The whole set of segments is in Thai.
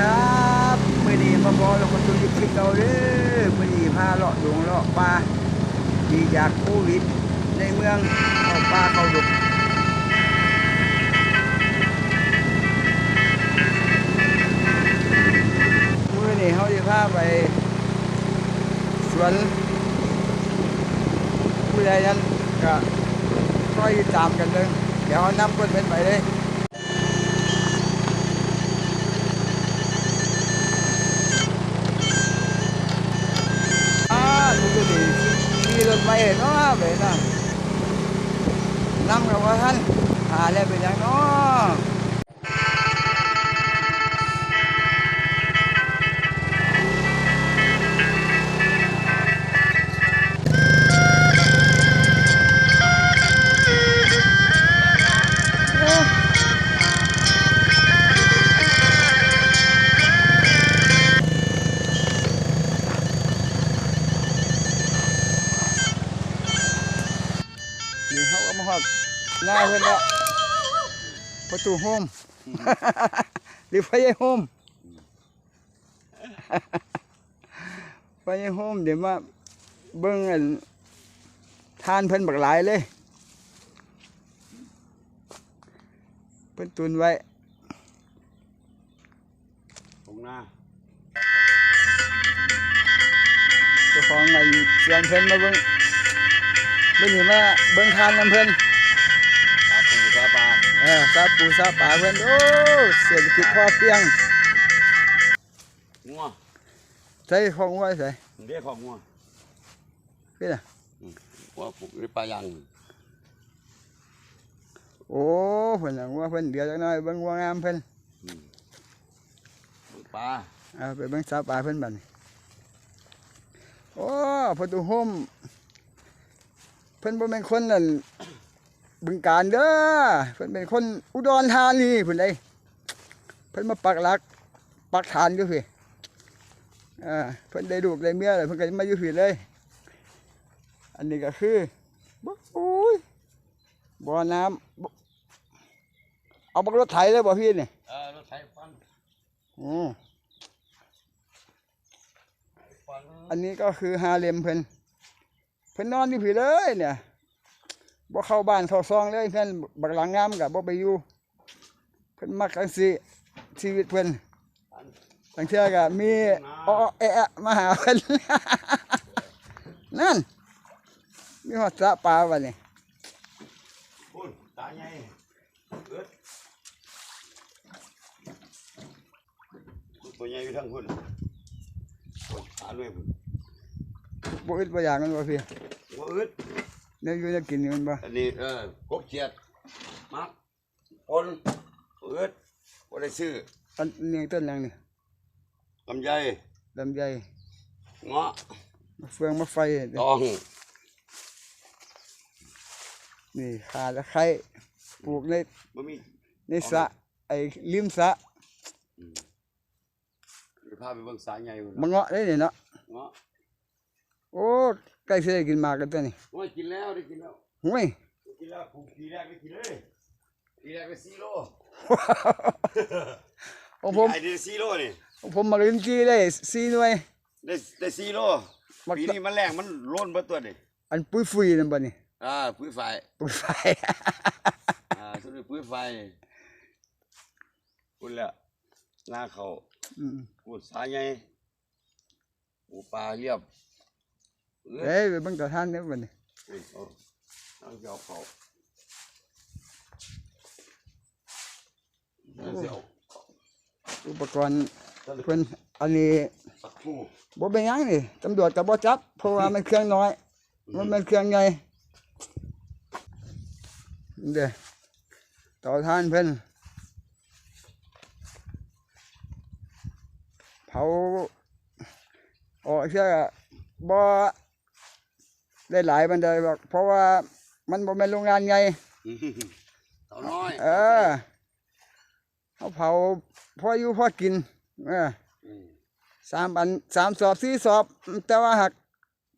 ครับมื่อนี้มาบอเราคนตัวยุคที่เก่าเด้อมื่อนี้พาเลาะดงเลาะป่าดีจากโควิดในเมืองเข้าป่าเข้าดงมื่อนี้เขาจะพาไปสวนผู้ใดนั้นก็ค่อยตามกันเลยเดี๋ยวเอานำคนเป็นไปเลย ขี่รถไปเห็นเนาะไอดหน้าเพื่อนแล้วประตูโฮมหรือไฟโฮมไฟโฮมเดี๋ยวมาเบิ่งอันทานเพิ่นบักหลายเลย เพิ่นตุนไว้ตรงหน้าเจ้าของเงินเสียนเพิ่นมาเบิ่ง เบิ่งนี่มาเบิ่งทานนำเพิ่นปลาปูปลาปลาเออซาปูซาปลาเพิ่นโอ้เศรษฐกิจพอเพียงงัวใส่ของไว้ใส่เรียกของงัวพี่น่ะงัวปลูกหรือปลายังโอ้เพิ่นน่ะว่าเพิ่นเดี๋ยวจักหน่อยเบิ่งว่างามเพิ่นปลูกปลาเอาไปเบิ่งซาปลาเพิ่นบัดนี้โอ้ประตูโฮม เพิ่นบ่แม่นคนนั่นบึงการเด้อเพิ่นเป็นคนอุดรธานีพุ่นเด้เพิ่นมาปักหลักปักฐานอยู่พี่อ่าเพิ่นได้ลูกได้เมียแล้วเพิ่นก็มาอยู่พี่เลย อันนี้ก็คือบ่โอ้ยบ่อน้ำบ่เอาบักรถไถเลยบ่พี่นี่เออรถไถฟันอือฟันอันนี้ก็คือฮาเลมเพิ่นเพิ่นนอนอยู่พี่เลยเนี่ยบ่เข้าบ้านเข้าซองเลยเพิ่นบักหลังงามก็บ่ไปอยู่เพิ่นมักจังซี่ชีวิตเพิ่นบางเทื่อก็มีอ้อแอะมาหาเพิ่นนั่น มีฮอดสระปลาบัดนี้พุ่นตาใหญ่เอิดตัวใหญ่อยู่ทั้งพุ่นพุ่นตาด้วยพุ่นบ่อึดบ่อยากมันบ่พี่ งัวอึดเดี๋ยวอยู่จะกินนี่มันบ่อันนี้เออกบเขียดมักปนอึดบ่ได้ซื้ออันนี้ต้นหยังนี่ลำไยลำไยเงาะมะเฟืองมะไฟตองนี่ขาตะไคร้ปลูกในบ่มีในสระไอ้ริมสระเดี๋ยวพาไปเบิ่งสายใหญ่พุ่นมะเงาะได้นี่เนาะเงาะ โอ้ใกล้สิได้กินหมากกันตัวนี้โอ้ยกินแล้วได้กินแล้วห่วยกินแล้วปลูกปีแรกได้กินเลยปีแรกได้สี่โลของผมไอ้ได้สี่โลนี่ของผมมาลินจีได้สี่หน่วยได้ได้สี่โลมักปีนี้มันแรงมันล้นเบิดตัวนี่อันปุ้ยฟุยนั่นบ่นี่อ่าปุ๋ยไฟปุ้ยไฟอ่าสุดปุ๋ยไฟพูดแล้วหน้าเขาอืมพูดสายใหญ่ปูปลาเรียบ เอ้เอ้ยยไปเบิ่งต่อทานเด้อบ่นี่อุ้ยเอาเอาเจ้าเขาเอาเจ้าอุปกรณ์เพิ่นอันนี้สักครู่บ่เป็นหยังนี่ตำรวจก็บ่จับเพราะว่ามันเครื่องน้อย มันเป็นเครื่องใหญ่เด้อต่อทานเพิ่นเผาออกเชื่อบ่ ได้หลายบันไดหรอกเพราะว่ามันบ่แม่นโรงงานใหญ่เต่าน้อยเออเขาเผาพออยู่พอกินเออมสามอันสามสอบสี่สอบ แต่ว่าหัก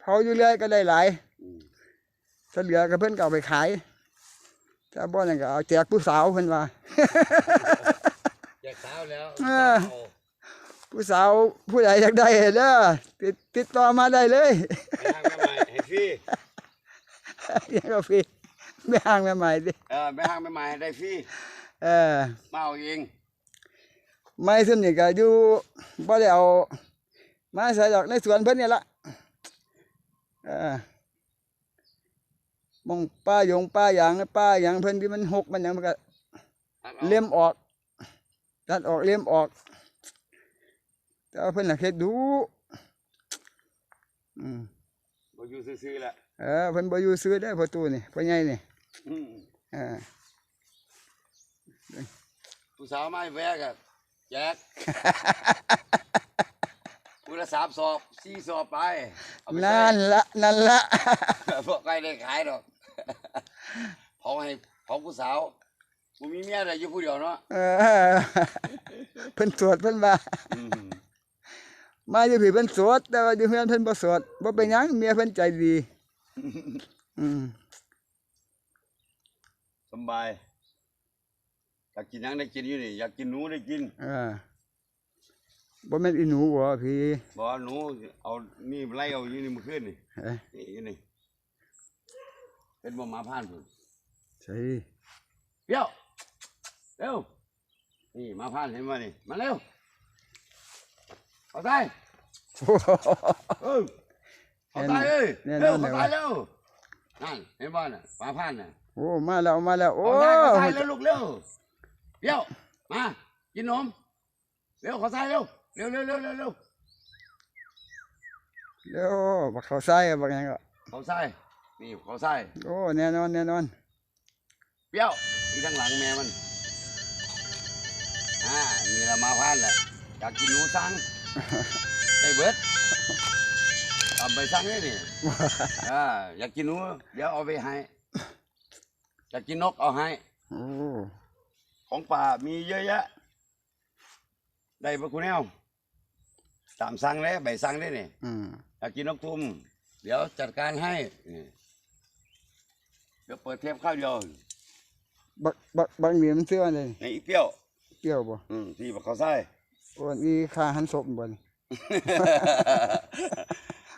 เผาอยู่เรื่อยก็ได้หลายอืมถ้าเหลือก็เพิ่นก็เอาไปขายถ้าบ่นั่นก็เอาแจกผู้สาวเพิ่นว่าแจกสาวแล้วเออสาวผู้สาวผู้ใดอยากได้เด้อติดติดต่อมาได้เลย ไปทางแม่ใหม่ให้ฟรียังก็พี่ไม่ห่างแม่ใหม่ดิเออไปทางแม่ใหม่ให้ได้ฟรีเออมาเอาเองไม่ซึ่งนี่ก็อยู่บ่ได้เอามาใส่ดอกในสวนเพิ่นนี่ละเออมองป้ายงป้ายางป้าหยางเพิ่นที่มันหกมันหยังมันก็ตัดอาเลี่ยมออกตัดออกเลี่ยมออกแต่ว่าเพิ่นน่ะเฮ็ดดูอืม บ่อยู่ซื่อๆแหละเออเพิ่นบ่อยู่ซื้อได้อพ่อตู้นี่พ่อใหญ่นี่อืมเออผู้สาวไม้แวกอะแจกผู้ละสามสอบสี่สอบไปเอาไปใส่นั่นละนั่นละ พวกใครได้ขายดอกเผาให้เผาผู้สาวกูมีเมียได้อยู่ผู้เดียวเนาะเออเพิ่นสวดเพิ่นว่า อืม มาอยู่พี่เพิ่นสวดแต่ว่าอยู่เฮือนเพิ่นบ่สวดบ่เป็นหยังเมียเพิ่นใจดี อืมสำบายอยากกินหยังได้กินอยู่นี่อยากกินหนูได้กินเออบ่แม่นอีหนูบ่พี่บอกว่าหนูเอานี่ไล่เอาอยู่นี่เมื่อคืนนี่เอ้ยนี่อยู่นี่เป็นบ่หมาผ่านพุ่นใช่เปรี้ยวเร็วนี่หมาผ่านเห็นบ่นี่มาเร็ว เอาใจโอ้โหเออเอาใจเอ้ยแน่นเร็อวนเลเอายใจว่ะเร็วนั่นเห็นบ่น่ะหมาผ่านน่ะโอ้มาแล้วมาแล้วโอ้เอาใจเอาใจเร็วลูกเร็วเปรี้ยวมากินนมเร็วขอใจเร็วเร็วเร็วเร็วเร็วเร็วเดี๋ยวบักเขาใส่บักหยังก็ขอใจนี่ขอใจโอ้แน่นอนแน่นอนเปรี้ยวที่ข้างหลังแม่มันอ่ามีละมาพานแหละอยากกินหนูสั่ง ได้เบิดเอาไปสั่งเลยนี่อ่าอยากกินหนูเดี๋ยวเอาไปให้ อยากกินนกเอาให้ โอ้ของป่ามีเยอะแยะ ได้ปะคุณแนวตามสั่งเลยใบสั่งได้นี่อืมอยากกินนกทุมเดี๋ยวจัดการให้นี่เดี๋ยวเปิดเทปข้าวเดียวบักบักบักเหนียมนซื้ออันใดในอีเปรี้ยว เปรี้ยวบ่อืมที่บักเขาใส่ โอ้นี่ค่าหันศพบ่นี่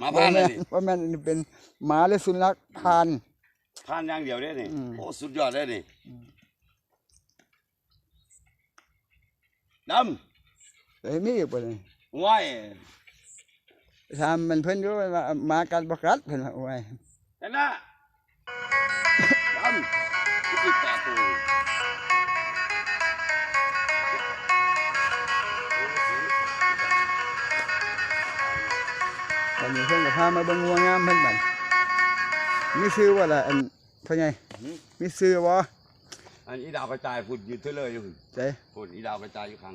มาว่าพานเลแม่ยนนี่ว่าแม่นอันนี้เป็นหมาหรือสุนัขทานพานอย่างเดียวได้นี่อืม โอ้สุดยอดเลยนี่ดแต่มีอีกบ่นี่ำว้ายถามมันเพิ่นอยู่ว่าหมากัดบ่กัดเพิ่นว่าโอ้ยเห็นนะดำที่แปด อนนี้เพิ่นก็พามาเบิ่งงัวงามเพิ่นบัดมีชื่อว่าล่ะอันพ่อใหญ่มีชื่อบ่อันนี้ดาวกระจายพุ่นอยู่เท่าเลยอยู่ใจพุ่นอีดาวกระจายอยู่ข้าง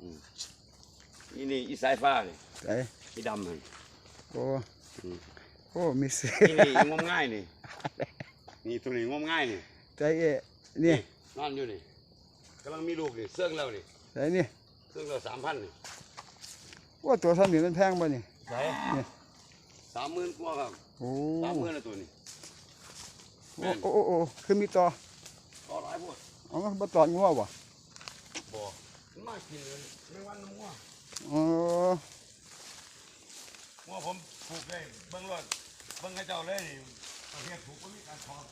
อืมนี่นี่อีสายฟ้าเลยใจอีดำมันโอ้อืมโอ้มีชื่อนี่นี่งมง่ายนี่นี่ตัวนี้งมง่ายนี่ใจเอ้นี่นอนอยู่นี่กำลังมีลูกนี่เสื่องแล้วนี่ใจนี่เสื่องแล้วสามพันนี่ ว่าตัวซ้ํนี่มันแพงบ่นี่ใช่สามหมื่นกว่าครับโอ้สามหมื่นละตัวนี่โอ้โอ้โอ้คือมีต่อต่อหลายพวดเอามาบ่ตอนงัวบ่บ่มันมากินเลยไม่วันน้ำงัวอ๋องัวผมผูกเลยเบิ้งรถเบิ้งกระเจ้าเลยนี่ประเทศผูกก็มีการทอน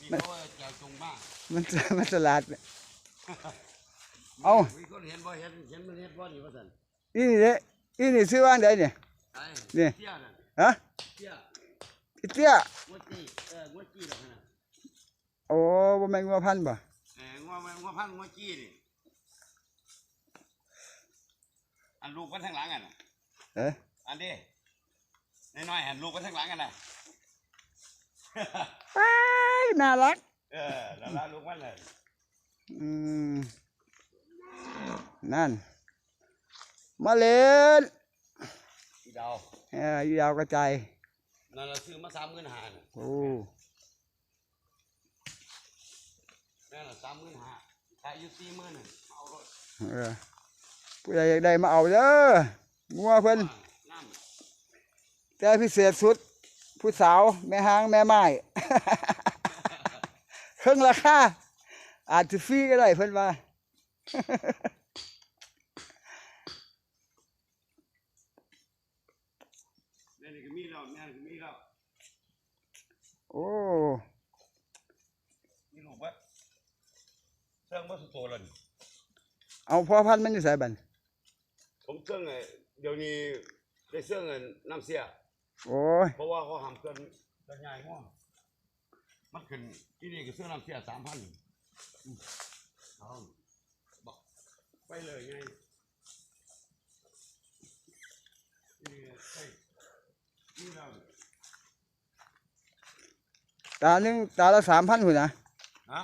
นี่เขาว่าแจวจงบ้ามันมันตลาดเนี่ย เอ้ามีคนเห็นบ่เห็นเห็นมันเห็นบ่นี่ว่าซั่นอีนี่เด้อีนี่ซื้อว่าอันใดเนี่ยไอ้นี่ เตี้ยน่ะฮะเตี้ยอีเตี้ยงัวจี้เอองัวจี้ดอกนั่นน่ะโอ้บ่แม่นงัวพันธุ์บ่เอองัวมันงัวพันธุ์งัวจี้นี่อันลูกมันทางหลังอะน่ะเอ๊ะอันนี้น้อยๆหันลูกมันทางหลังกันน่ะอ้ายน่ารัก เออแล้วลาลูกมันเลย อืม นั่น มาเล่นอีดาวเอ่อยาวกระจายนั่นเราซื้อมาสามหมื่นห้าน่ะโอ้นั่นน่ะสามหมื่นห้าขายอยู่สี่หมื่นน่ะเอารถเออผู้ใดอยากได้มาเอาเด้องัวเพิ่นนั่นแต่พิเศษสุด ผู้สาวแม่หางแม่ไม้เครื่องราคาอาจจะฟรีก็ได้เพิ่นว่าม่ นี่ก็มีเราเนี่ยก็มีเราโอ้มีลูกวะเครื่องมาสุดโตแล้วนี่เอาพ่อพันธุ์มันอยู่ไบันผมเครื่องไงเดี๋ยวนี้ได้เครื่องไงน้ำเสีย โอ้ยเพราะว่าเขาหามเครื่องจใหญ่ง่วงมันขึ้นที่นี่ก็เครื่องน้ำเสียสามพันอ๋อ ไปเลยไงนี่ใช่นี่เราตาหนึงตาละ3,000พุ่นนะฮะ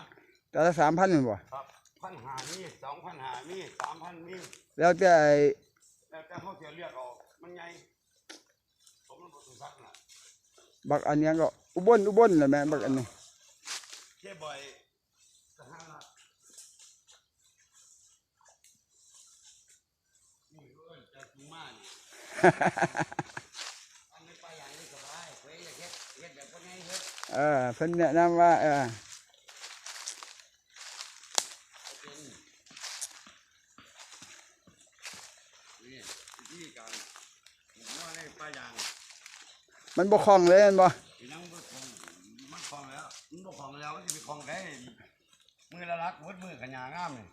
ตาละ3,000พุ่นบ่ครับพันหามีสองพันหามีสามพันมีแล้วแต่ไอ้แล้วแต่เขาจะเรียกเอามันไงผมมันบสุสักน่ะบักอันเนี้ยก็อุบลอุบลน่ะแม่บักอันนี้เท่บ่อยสหรัฐนี่เอิ้นจะจุมานี่ อันนี้ไปอย่างนี้สบาย เว้ยอย่าเฮ็ดเฮ็ดแบบพวกนี้เฮ็ดเออเพิ่นแนะนำว่า เออเป็นนี่วิธีการปลูกว่าในปลายางมันบ่คล่องเลยแม่นบ่พี่น้องบ่คลองมันคลองแล้วมันบ่คลองแล้วมันจะไปคลองได้มือละลักวดมือขยางามนี่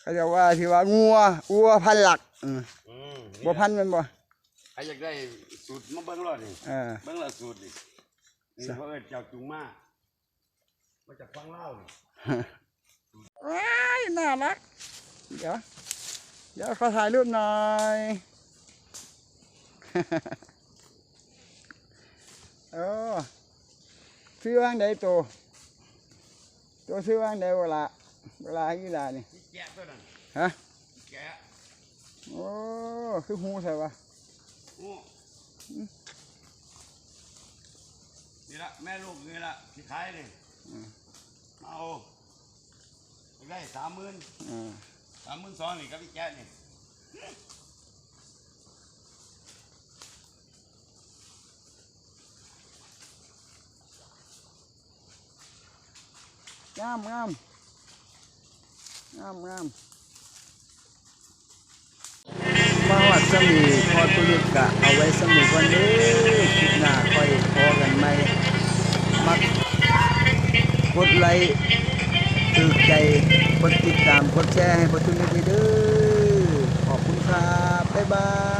เขาจะว่าที่ว่างัววัวพันหลักอืมอืมบ่พันแม่นบ่ใครอยากได้สูตรมาเบิ่งรอดนี่เออ เบิ่งละสูตรนี่นี่เขาเอิ้นเจ้าจุงมามาจากฟังเล่าวนี่ว้ายน่ารัก เดี๋ยว เดี๋ยวขอถ่ายรูปหน่อย เออซื้อว่างใดตัวตัวซื้อว่างใดเวลาเวลากีฬานี่นี่แกะตัวนั้นฮะแกะโอ้คือหูใช่ปะ โอ้นี่ละแม่ลูกนี่ละที่ขายนี่มาเอาอยากได้สามหมื่นอ่าสามหมื่นสองนี่กับพี่แกะนี่งามงามงามงามามีพอตุลิกกะเอาไว้สมีวันนี้คลิปหน้าค่อยพอกันไหมมักกดไลค์ตือใจกดติดตามกดแชร์ให้พอตุลิกเด้อขอบคุณครับ บ๊ายบาย